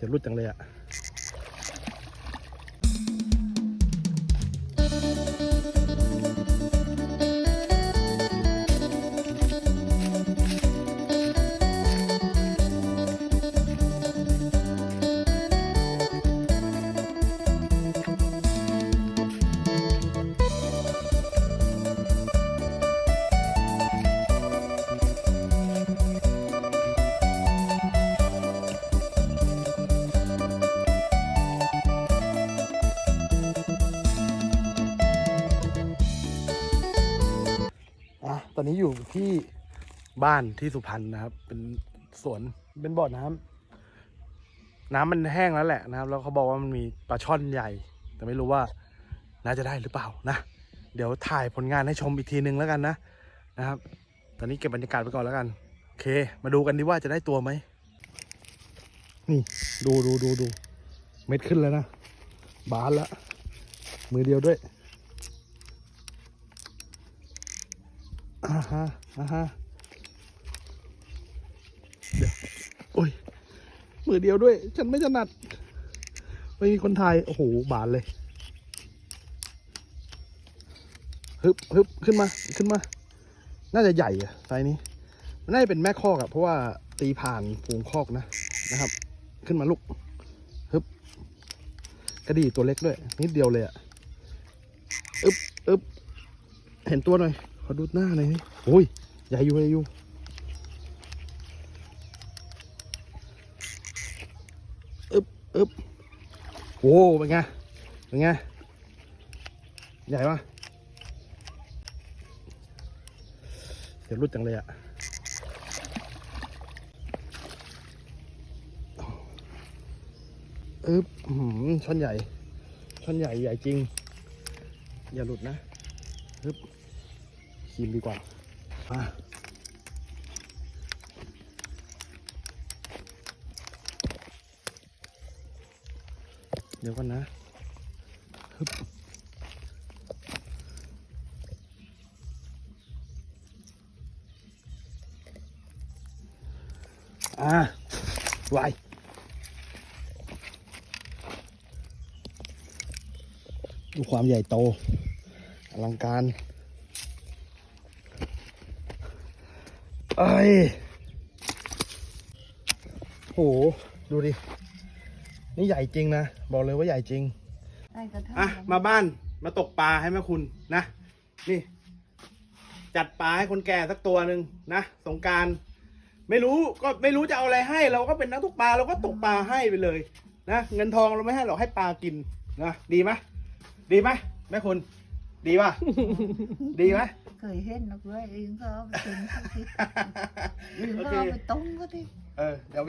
สียรุดจังเลยอะ ตอนนี้อยู่ที่บ้านที่สุพรรณนะครับ เป็นสวนเป็นบ่อน้ำน้ำมันแห้งแล้วแหละนะครับ แล้วเขาบอกว่ามันมีปลาช่อนใหญ่ แต่ไม่รู้ว่าน่าจะได้หรือเปล่านะ เดี๋ยวถ่ายผลงานให้ชมอีกทีนึงแล้วกันนะนะครับ ตอนนี้เก็บบรรยากาศไปก่อนแล้วกันโอเค มาดูกันดีว่าจะได้ตัวไหมนี่ดูดูดูดูเม็ดขึ้นแล้วนะบานแล้วมือเดียวด้วย อ่าฮะอ่าฮะเดี๋ยวโอ้ยมือเดียวด้วย ฉันไม่ถนัดไม่มีคนไทยโอ้โหบานเลยฮึบฮึบขึ้นมาขึ้นมา น่าจะใหญ่อะไซนี้ มันน่าจะเป็นแม่คอกอะเพราะว่าตีผ่านฝูงคอกนะนะครับ ขึ้นมาลูกฮึบกระดี่ตัวเล็กด้วย นิดเดียวเลยอะอึบอึบเห็นตัวหน่อย อดูหน้าหน่อยสิโอ้ยใหญ่อยู่ใหญ่อยู่อึบอึบโอ้เป็นไงเป็นไงใหญ่ปะเดี๋ยวรุดจังเลยอะอึบอื้อหือช่อนใหญ่ช่อนใหญ่ใหญ่จริง อย่าหลุดนะอึบ คีมดีกว่ามาเดี๋ยวก่อนนะฮึบอ่าไวดูความใหญ่โต อลังการ เอ้ยโห ดูดิ นี่ใหญ่จริงนะ บอกเลยว่าใหญ่จริง ได้กระทั่งอะ มาบ้านมาตกปลาให้แม่คุณนะ นี่ จัดปลาให้คนแก่สักตัวหนึ่งนะ สงกราร ไม่รู้ก็ไม่รู้จะเอาอะไรให้ เราก็เป็นนักตกปลาเราก็ตกปลาให้ไปเลย นะ เงินทองเราไม่ให้เราให้ปลากินนะดีไหมดีไหมแม่คุณ ดีป่ะ ดีไหม เคยเห็นนักเว้ยเองก็เอาไปกินเขาสิเองโอก็เคเอาไปต้มก็ดิเออเดี๋ยว